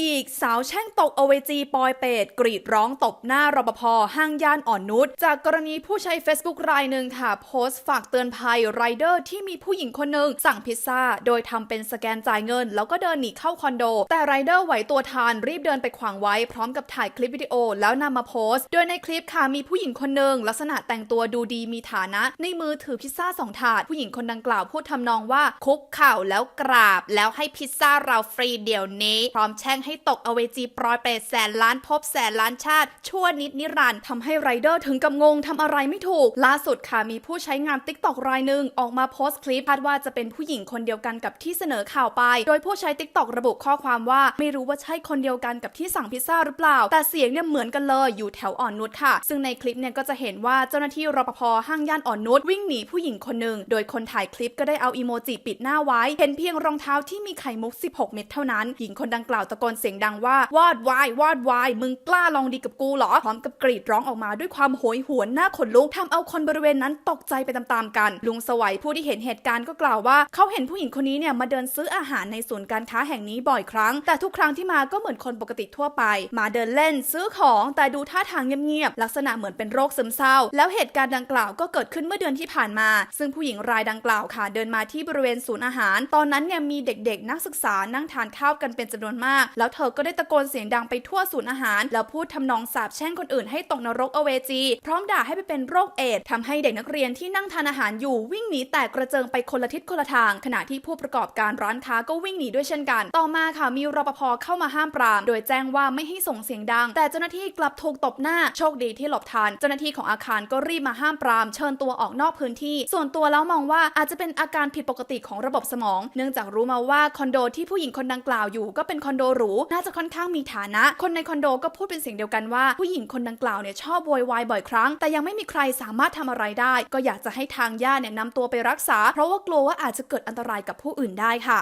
อีก สาวแช่งตกอเวจีปอยเป็ด กรีดร้องตบหน้ารปภห้างย่านอ่อนนุชจากกรณีผู้ใช้ Facebook รายหนึ่งค่ะ โพสต์ฝากเตือนภัยไรเดอร์ที่มีผู้หญิงคนหนึ่งสั่งพิซซ่า โดยทำเป็นสแกนจ่ายเงิน แล้วก็เดินหนีเข้าคอนโด แต่ไรเดอร์ไหวตัวทันรีบเดินไปขวางไว้พร้อมกับถ่ายคลิปวิดีโอแล้วนำมาโพสต์ โดยในคลิปค่ะมีผู้หญิงคนหนึ่งลักษณะแต่งตัวดูดีมีฐานะ ในมือถือพิซซ่าสองถาดผู้หญิงคนดังกล่าวพูดทำนองว่าคุกเข่าแล้วกราบ แล้วให้พิซซ่าเราฟรีเดี๋ยวนี้พร้อมแช่งให้ตกอเวจีปลอยเปรตแสนล้านพบแสนล้านชาติ ชั่วนิดนิรันด์ทำให้ไรเดอร์ถึงกับงงทำอะไรไม่ถูก ล่าสุดค่ะมีผู้ใช้งานติ๊กตอกรายหนึ่งออกมาโพสต์คลิปคาดว่าจะเป็นผู้หญิงคนเดียวกันกับที่เสนอข่าวไป โดยผู้ใช้ติ๊กตอกระบุข้อความว่า ไม่รู้ว่าใช่คนเดียวกันกับที่สั่งพิซซ่าหรือเปล่า แต่เสียงเนี่ยเหมือนกันเลยอยู่แถวอ่อนนุชค่ะ ซึ่งในคลิปเนี่ยก็จะเห็นว่าเจ้าหน้าที่รปภห้างย่านอ่อนนุชวิ่งหนีผู้หญิงคนหนึ่งโดยคนถ่ายคลิปก็ได้เอาอีโมจิปิดหน้าไว้ เห็นเพียงรองเท้าที่มีไข่มุก 16 เม็ดเท่านั้น หญิงคนดังกล่าวตะโกนเสียงดังว่าวอดวายวอดวายมึงกล้าลองดีกับกูเหรอพร้อมกับกรีดร้องออกมาด้วยความโหยหวนหน้าขนลุกทำเอาคนบริเวณนั้นตกใจไปตามๆกัน ลุงสวัยผู้ที่เห็นเหตุการณ์ก็กล่าวว่า เขาเห็นผู้หญิงคนนี้เนี่ยมาเดินซื้ออาหารในศูนย์การค้าแห่งนี้บ่อยครั้ง แต่ทุกครั้งที่มาก็เหมือนคนปกติทั่วไป มาเดินเล่นซื้อของ แต่ดูท่าทางเงียบๆลักษณะเหมือนเป็นโรคซึมเศร้า แล้วเหตุการณ์ดังกล่าวก็เกิดขึ้นเมื่อเดือนที่ผ่านมา ซึ่งผู้หญิงรายดังกล่าวค่ะ เดินมาที่บริเวณศูนย์อาหาร ตอนนั้นเนี่ยมีเด็กๆ นักศึกษานั่งทานข้าวกันเป็นจำนวนมากแล้วเธอก็ได้ตะโกนเสียงดังไปทั่วศูนย์อาหาร แล้วพูดทำนองสาปแช่งคนอื่นให้ตกนรกอเวจี พร้อมด่าให้ไปเป็นโรคเอดส์ทำให้เด็กนักเรียนที่นั่งทานอาหารอยู่วิ่งหนีแตกกระเจิงไปคนละทิศคนละทาง ขณะที่ผู้ประกอบการร้านค้าก็วิ่งหนีด้วยเช่นกัน ต่อมาค่ะมีรปภเข้ามาห้ามปราม โดยแจ้งว่าไม่ให้ส่งเสียงดัง แต่เจ้าหน้าที่กลับถูกตบหน้าโชคดีที่หลบทันเจ้าหน้าที่ของอาคารก็รีบมาห้ามปราม เชิญตัวออกนอกพื้นที่ ส่วนตัวแล้วมองว่าอาจจะเป็นอาการผิดปกติของระบบสมอง เนื่องจากรู้มาว่าคอนโดที่ผู้หญิงคนดังกล่าวอยู่ก็เป็นคอนโดหรูน่าจะค่อนข้างมีฐานะ คนในคอนโดก็พูดเป็นเสียงเดียวกันว่าผู้หญิงคนดังกล่าวเนี่ยชอบโวยวายบ่อยครั้ง แต่ยังไม่มีใครสามารถทำอะไรได้ ก็อยากจะให้ทางญาติเนี่ยนำตัวไปรักษา เพราะว่ากลัวว่าอาจจะเกิดอันตรายกับผู้อื่นได้ค่ะ